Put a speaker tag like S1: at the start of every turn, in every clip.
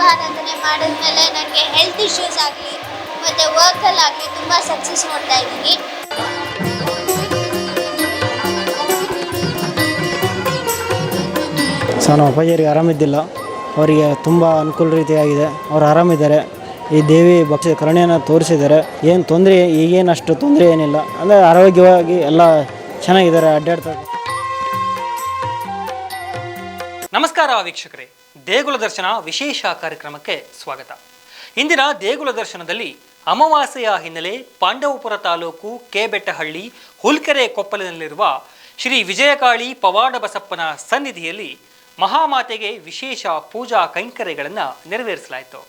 S1: ಮಾಡಿದ್ಮೇಲೆ ನನಗೆ health issues ಆಗಲಿ ಮತ್ತು ವರ್ಕಲ್ಲಾಗಲಿ ತುಂಬ ಸಕ್ಸಸ್ ನೋಡ್ತಾ ಇದ್ದೀನಿ.
S2: ಸೊ ನಮ್ಮ ಅಪ್ಪಾಜಿಯರಿಗೆ ಆರಾಮಿದ್ದಿಲ್ಲ ಅವರಿಗೆ ತುಂಬ ಅನುಕೂಲ ರೀತಿಯಾಗಿದೆ. ಅವ್ರು ಆರಾಮಿದ್ದಾರೆ ಈ ದೇವಿ ಭಕ್ತಿ ಕರುಣೆಯನ್ನು ತೋರಿಸಿದ್ದಾರೆ. ಏನು ತೊಂದರೆ ಈಗೇನು ಅಷ್ಟು ತೊಂದರೆ ಏನಿಲ್ಲ. ಅಂದರೆ ಆರೋಗ್ಯವಾಗಿ ಎಲ್ಲ ಚೆನ್ನಾಗಿದ್ದಾರೆ ಅಡ್ಡಾಡ್ತಾರೆ
S3: ನಮಸ್ಕಾರ ವೀಕ್ಷಕರೇ. ದೇಗುಲ ದರ್ಶನ ವಿಶೇಷ ಕಾರ್ಯಕ್ರಮಕ್ಕೆ ಸ್ವಾಗತ. ಇಂದಿನ ದೇಗುಲ ದರ್ಶನದಲ್ಲಿ ಅಮಾವಾಸ್ಯೆಯ ಹಿನ್ನೆಲೆ ಪಾಂಡವಪುರ ತಾಲೂಕು ಕೆಬೆಟ್ಟಹಳ್ಳಿ ಹುಲ್ಕೆರೆ ಕೊಪ್ಪಲಿನಲ್ಲಿರುವ ಶ್ರೀ ವಿಜಯಕಾಳಿ ಪವಾಡ ಬಸಪ್ಪನ ಸನ್ನಿಧಿಯಲ್ಲಿ ಮಹಾಮಾತೆಗೆ ವಿಶೇಷ ಪೂಜಾ ಕೈಂಕರ್ಯಗಳನ್ನು ನೆರವೇರಿಸಲಾಯಿತು.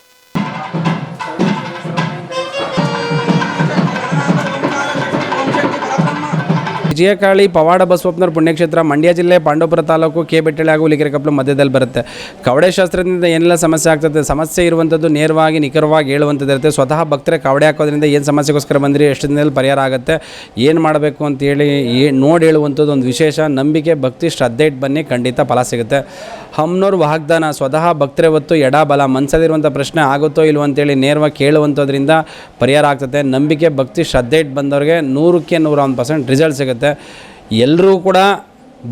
S4: ವಿಜಯಕಾಳಿ, ಪವಾಡ ಬಸವಪ್ಪನವ್ರ ಪುಣ್ಯಕ್ಷೇತ್ರ, ಮಂಡ್ಯ ಜಿಲ್ಲೆ, ಪಾಂಡವಪುರ ತಾಲೂಕು, ಕೆ ಬೆಟ್ಟಳೆ ಹಾಗೂ ಹುಲಿಕೆರೆ ಕಪ್ಪಲು ಮಧ್ಯದಲ್ಲಿ ಬರುತ್ತೆ. ಕವಡೆ ಶಾಸ್ತ್ರದಿಂದ ಏನೆಲ್ಲ ಸಮಸ್ಯೆ ಆಗ್ತದೆ? ಸಮಸ್ಯೆ ಇರುವಂಥದ್ದು ನೇರವಾಗಿ, ನಿಖರವಾಗಿ ಹೇಳುವಂಥದ್ದು ಇರುತ್ತೆ. ಸ್ವತಃ ಭಕ್ತರೆ ಕವಡೆ ಹಾಕೋದ್ರಿಂದ ಏನು ಸಮಸ್ಯೆಗೋಸ್ಕರ ಬಂದಿರಿ? ಎಷ್ಟು ದಿನದಲ್ಲಿ ಪರಿಹಾರ ಆಗುತ್ತೆ? ಏನು ಮಾಡಬೇಕು ಅಂತೇಳಿ ಏ ನೋಡಿ ಹೇಳುವಂಥದ್ದು ಒಂದು ವಿಶೇಷ. ನಂಬಿಕೆ, ಭಕ್ತಿ, ಶ್ರದ್ಧೆ ಇಟ್ಟು ಬನ್ನಿ ಖಂಡಿತ ಫಲ ಸಿಗುತ್ತೆ. ಹಮ್ನೋರ್ ವಾಗ್ದಾನ, ಸ್ವತಃ ಭಕ್ತರೇ ಹೊತ್ತು ಎಡ ಬಲ ಮನಸ್ಸಲ್ಲಿರುವಂಥ ಪ್ರಶ್ನೆ ಆಗುತ್ತೋ ಇಲ್ವೋ ಅಂತೇಳಿ ನೇರವಾಗಿ ಕೇಳುವಂಥದ್ರಿಂದ ಪರಿಹಾರ ಆಗ್ತದೆ ನಂಬಿಕೆ, ಭಕ್ತಿ, ಶ್ರದ್ಧೆ ಇಟ್ಟು ಬಂದವ್ರಿಗೆ ನೂರಕ್ಕೆ ನೂರ ಒಂದು ಪರ್ಸೆಂಟ್ ರಿಸಲ್ಟ್ ಸಿಗುತ್ತೆ. ಎಲ್ಲರೂ ಕೂಡ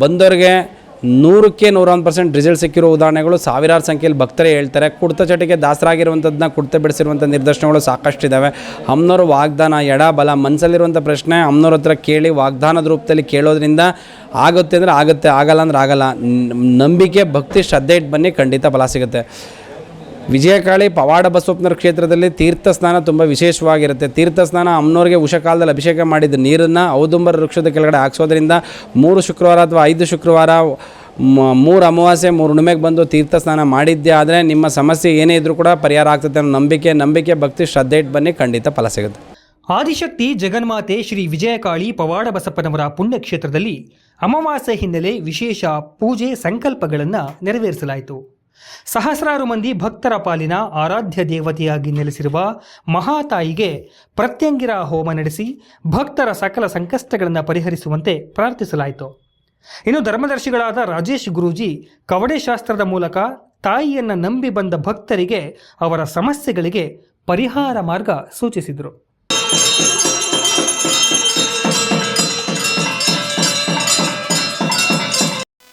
S4: ಬಂದವರಿಗೆ ನೂರಕ್ಕೆ ನೂರೊಂದು ಪರ್ಸೆಂಟ್ ರಿಸಲ್ಟ್ ಸಿಕ್ಕಿರೋ ಉದಾಹರಣೆಗಳು ಸಾವಿರಾರು ಸಂಖ್ಯೆಯಲ್ಲಿ ಭಕ್ತರೇ ಹೇಳ್ತಾರೆ. ಕುಡ್ತ ಚಟಿಗೆ ದಾಸರಾಗಿರುವಂಥದ್ದನ್ನ ಕುಡ್ತ ಬಿಡಿಸಿರುವಂಥ ನಿದರ್ಶನಗಳು ಸಾಕಷ್ಟಿದ್ದಾವೆ ಅಮ್ಮನವರು ವಾಗ್ದಾನ ಎಡ ಬಲ ಮನಸ್ಸಲ್ಲಿರುವಂಥ ಪ್ರಶ್ನೆ ಅಮ್ಮನವ್ರ ಹತ್ರ ಕೇಳಿ ವಾಗ್ದಾನದ ರೂಪದಲ್ಲಿ ಕೇಳೋದ್ರಿಂದ ಆಗುತ್ತೆ ಅಂದರೆ ಆಗುತ್ತೆ, ಆಗಲ್ಲ ಅಂದ್ರೆ ಆಗಲ್ಲ. ನಂಬಿಕೆ, ಭಕ್ತಿ, ಶ್ರದ್ಧೆ ಇಟ್ಟು ಬನ್ನಿ ಖಂಡಿತ ಫಲ ಸಿಗುತ್ತೆ. ವಿಜಯಕಾಳಿ ಪವಾಡ ಬಸವಪ್ಪನವ್ರ ಕ್ಷೇತ್ರದಲ್ಲಿ ತೀರ್ಥ ಸ್ನಾನ ತುಂಬ ವಿಶೇಷವಾಗಿರುತ್ತೆ. ತೀರ್ಥ ಸ್ನಾನ ಅಮ್ಮನವ್ರಿಗೆ ಉಷಕಾಲದಲ್ಲಿ ಅಭಿಷೇಕ ಮಾಡಿದ ನೀರನ್ನು ಔದುಂಬರ ವೃಕ್ಷದ ಕೆಳಗಡೆ ಹಾಕ್ಸೋದ್ರಿಂದ ಮೂರು ಶುಕ್ರವಾರ ಅಥವಾ ಐದು ಶುಕ್ರವಾರ ಮೂರು ಅಮಾವಾಸ್ಯೆ, ಮೂರು ಹುಣ್ಣಿಮೆಗೆ ಬಂದು ತೀರ್ಥ ಸ್ನಾನ ಮಾಡಿದ್ದೆ. ಆದರೆ ನಿಮ್ಮ ಸಮಸ್ಯೆ ಏನೇ ಇದ್ರೂ ಕೂಡ ಪರಿಹಾರ ಆಗ್ತದೆ ಅನ್ನೋ ನಂಬಿಕೆ ನಂಬಿಕೆ, ಭಕ್ತಿ, ಶ್ರದ್ಧೆ ಇಟ್ಟು ಬನ್ನಿ, ಖಂಡಿತ ಫಲ ಸಿಗುತ್ತೆ.
S3: ಆದಿಶಕ್ತಿ, ಜಗನ್ಮಾತೆ, ಶ್ರೀ ವಿಜಯಕಾಳಿ ಪವಾಡ ಬಸಪ್ಪನವರ ಪುಣ್ಯಕ್ಷೇತ್ರದಲ್ಲಿ ಅಮಾವಾಸ್ಯೆ ಹಿನ್ನೆಲೆ ವಿಶೇಷ ಪೂಜೆ ಸಂಕಲ್ಪಗಳನ್ನು ನೆರವೇರಿಸಲಾಯಿತು. ಸಹಸ್ರಾರು ಮಂದಿ ಭಕ್ತರ ಪಾಲಿನ ಆರಾಧ್ಯ ದೇವತೆಯಾಗಿ ನೆಲೆಸಿರುವ ಮಹಾತಾಯಿಗೆ ಪ್ರತ್ಯಂಗಿರ ಹೋಮ ನಡೆಸಿ ಭಕ್ತರ ಸಕಲ ಸಂಕಷ್ಟಗಳನ್ನು ಪರಿಹರಿಸುವಂತೆ ಪ್ರಾರ್ಥಿಸಲಾಯಿತು. ಇನ್ನು ಧರ್ಮದರ್ಶಿಗಳಾದ ರಾಜೇಶ್ ಗುರೂಜಿ ಕವಡೆ ಶಾಸ್ತ್ರದ ಮೂಲಕ ತಾಯಿಯನ್ನು ನಂಬಿ ಬಂದ ಭಕ್ತರಿಗೆ ಅವರ ಸಮಸ್ಯೆಗಳಿಗೆ ಪರಿಹಾರ ಮಾರ್ಗ ಸೂಚಿಸಿದರು.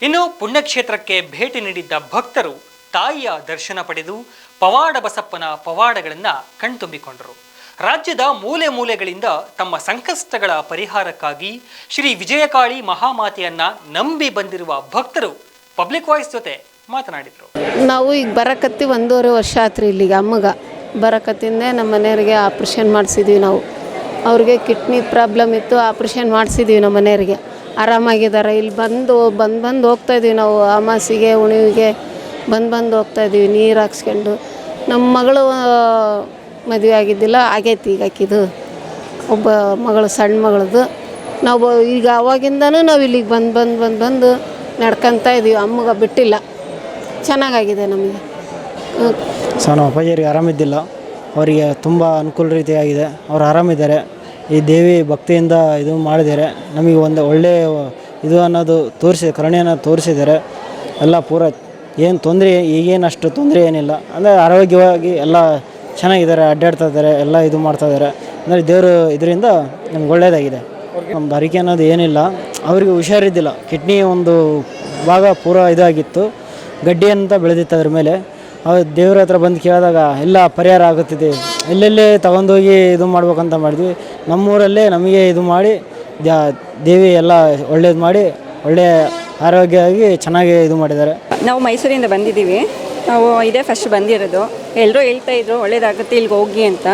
S3: ಇನ್ನು ಪುಣ್ಯಕ್ಷೇತ್ರಕ್ಕೆ ಭೇಟಿ ನೀಡಿದ್ದ ಭಕ್ತರು ತಾಯಿಯ ದರ್ಶನ ಪಡೆದು ಪವಾಡ ಬಸಪ್ಪನ ಪವಾಡಗಳನ್ನು ಕಣ್ತುಂಬಿಕೊಂಡರು. ರಾಜ್ಯದ ಮೂಲೆ ಮೂಲೆಗಳಿಂದ ತಮ್ಮ ಸಂಕಷ್ಟಗಳ ಪರಿಹಾರಕ್ಕಾಗಿ ಶ್ರೀ ವಿಜಯಕಾಳಿ ಮಹಾಮಾತೆಯನ್ನ ನಂಬಿ ಬಂದಿರುವ ಭಕ್ತರು ಪಬ್ಲಿಕ್ ವಾಯ್ಸ್ ಜೊತೆ ಮಾತನಾಡಿದರು.
S5: ನಾವು ಈಗ ಬರಕತ್ತಿ ಒಂದೂವರೆ ವರ್ಷ ಆತ್ರಿ ಇಲ್ಲಿಗೆ ಅಮ್ಮಗ. ಬರಕತ್ತಿಂದ ನಮ್ಮ ಮನೆಯವರಿಗೆ ಆಪ್ರೇಷನ್ ಮಾಡಿಸಿದ್ವಿ ನಾವು. ಅವ್ರಿಗೆ ಕಿಡ್ನಿ ಪ್ರಾಬ್ಲಮ್ ಇತ್ತು, ಆಪ್ರೇಷನ್ ಮಾಡಿಸಿದ್ವಿ ನಮ್ಮ ಮನೆಯವರಿಗೆ. ಆರಾಮಾಗಿದ್ದಾರೆ. ಇಲ್ಲಿ ಬಂದು ಬಂದು ಬಂದು ಇದೀವಿ ನಾವು. ಅಮಾಸಿಗೆ ಉಣಿವಿಗೆ ಬಂದು ಬಂದು ಹೋಗ್ತಾಯಿದ್ವಿ ನೀರು ಹಾಕ್ಸ್ಕೊಂಡು. ನಮ್ಮ ಮಗಳು ಮದುವೆ ಆಗಿದ್ದಿಲ್ಲ, ಆಗೈತಿ ಈಗ ಆಕಿದು. ಒಬ್ಬ ಮಗಳು ಸಣ್ಣ ಮಗಳದು. ನಾವು ಈಗ ಅವಾಗಿಂದನೂ ನಾವು ಇಲ್ಲಿಗೆ ಬಂದು ಬಂದು ಬಂದು ಬಂದು ನಡ್ಕೊತಾ ಇದ್ದೀವಿ ಅಮ್ಮಗೆ ಬಿಟ್ಟಿಲ್ಲ. ಚೆನ್ನಾಗಾಗಿದೆ ನಮಗೆ.
S2: ಸೊ, ನಮ್ಮ ಅಪ್ಪಾಜಿಯವ್ರಿಗೆ ಆರಾಮಿದ್ದಿಲ್ಲ ಅವರಿಗೆ ತುಂಬ ಅನುಕೂಲ ರೀತಿಯಾಗಿದೆ. ಅವ್ರು ಆರಾಮಿದ್ದಾರೆ ಈ ದೇವಿ ಭಕ್ತಿಯಿಂದ ಇದು ಮಾಡಿದ್ದಾರೆ. ನಮಗೆ ಒಂದು ಒಳ್ಳೆಯ ಇದು ಅನ್ನೋದು ತೋರಿಸಿ, ಕರುಣೆಯನ್ನು ತೋರಿಸಿದ್ದಾರೆ. ಎಲ್ಲ ಪೂರ ಏನು ತೊಂದರೆ, ಈಗೇನು ಅಷ್ಟು ತೊಂದರೆ ಏನಿಲ್ಲ. ಅಂದರೆ ಆರೋಗ್ಯವಾಗಿ ಎಲ್ಲ ಚೆನ್ನಾಗಿದ್ದಾರೆ, ಅಡ್ಡಾಡ್ತಾ ಇದ್ದಾರೆ, ಎಲ್ಲ ಇದು ಮಾಡ್ತಾ ಇದ್ದಾರೆ. ಅಂದರೆ ದೇವರು ಇದರಿಂದ ನಮ್ಗೆ ಒಳ್ಳೆಯದಾಗಿದೆ ನಮ್ಮ ಹರಿಕೆ ಅನ್ನೋದು ಏನಿಲ್ಲ. ಅವರಿಗೆ ಹುಷಾರಿದ್ದಿಲ್ಲ. ಕಿಡ್ನಿ ಒಂದು ಭಾಗ ಪೂರ ಇದಾಗಿತ್ತು. ಗಡ್ಡಿ ಅಂತ ಬೆಳೆದಿತ್ತು ಅದ್ರ ಮೇಲೆ. ಅವ್ರು ದೇವ್ರ ಹತ್ರ ಬಂದು ಕೇಳಿದಾಗ ಎಲ್ಲ ಪರಿಹಾರ ಆಗುತ್ತಿದೆ. ಎಲ್ಲೆಲ್ಲೇ ತಗೊಂಡೋಗಿ ಇದು ಮಾಡ್ಬೇಕಂತ ಮಾಡಿದ್ವಿ. ನಮ್ಮೂರಲ್ಲೇ ನಮಗೆ ಇದು ಮಾಡಿ ದೇವಿ ಎಲ್ಲ ಒಳ್ಳೇದು ಮಾಡಿ ಒಳ್ಳೆಯ ಆರೋಗ್ಯವಾಗಿ ಚೆನ್ನಾಗಿ ಇದು ಮಾಡಿದ್ದಾರೆ.
S6: ನಾವು ಮೈಸೂರಿಂದ ಬಂದಿದ್ದೀವಿ. ನಾವು ಇದೇ ಫಸ್ಟ್ ಬಂದಿರೋದು. ಎಲ್ಲರೂ ಹೇಳ್ತಾ ಇದ್ರು ಒಳ್ಳೇದಾಗುತ್ತೆ ಇಲ್ಲಿಗೆ ಹೋಗಿ ಅಂತ.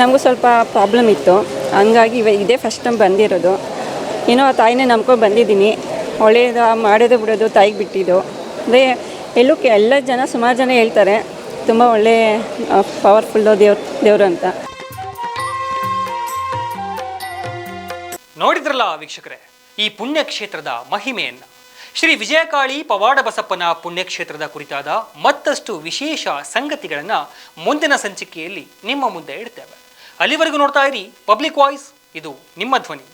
S6: ನಮಗೂ ಸ್ವಲ್ಪ ಪ್ರಾಬ್ಲಮ್ ಇತ್ತು. ಹಂಗಾಗಿ ಇವ ಇದೇ ಫಸ್ಟ್ ಟೈಮ್ ಬಂದಿರೋದು. ಏನೋ ಆ ತಾಯಿನೇ ನಂಬ್ಕೊಂಡು ಬಂದಿದ್ದೀನಿ. ಒಳ್ಳೆಯದು ಮಾಡೋದು ಬಿಡೋದು ತಾಯಿಗೆ ಬಿಟ್ಟಿದ್ದು. ಅಂದರೆ ಎಲ್ಲೂ ಕೆ ಎಲ್ಲ ಜನ ಸುಮಾರು ಜನ ಹೇಳ್ತಾರೆ ತುಂಬ ಒಳ್ಳೆ ಪವರ್ಫುಲ್ ದೇವ್ರ ದೇವರು ಅಂತ.
S3: ನೋಡಿದ್ರಲ್ಲ ವೀಕ್ಷಕರೇ ಈ ಪುಣ್ಯಕ್ಷೇತ್ರದ ಮಹಿಮೆಯನ್ನ. ಶ್ರೀ ವಿಜಯಕಾಳಿ ಪವಾಡ ಬಸಪ್ಪನ ಪುಣ್ಯಕ್ಷೇತ್ರದ ಕುರಿತಾದ ಮತ್ತಷ್ಟು ವಿಶೇಷ ಸಂಗತಿಗಳನ್ನು ಮುಂದಿನ ಸಂಚಿಕೆಯಲ್ಲಿ ನಿಮ್ಮ ಮುಂದೆ ಇಡ್ತೇವೆ. ಅಲ್ಲಿವರೆಗೂ ನೋಡ್ತಾ ಇರಿ ಪಬ್ಲಿಕ್ ವಾಯ್ಸ್ ಇದು ನಿಮ್ಮ ಧ್ವನಿ.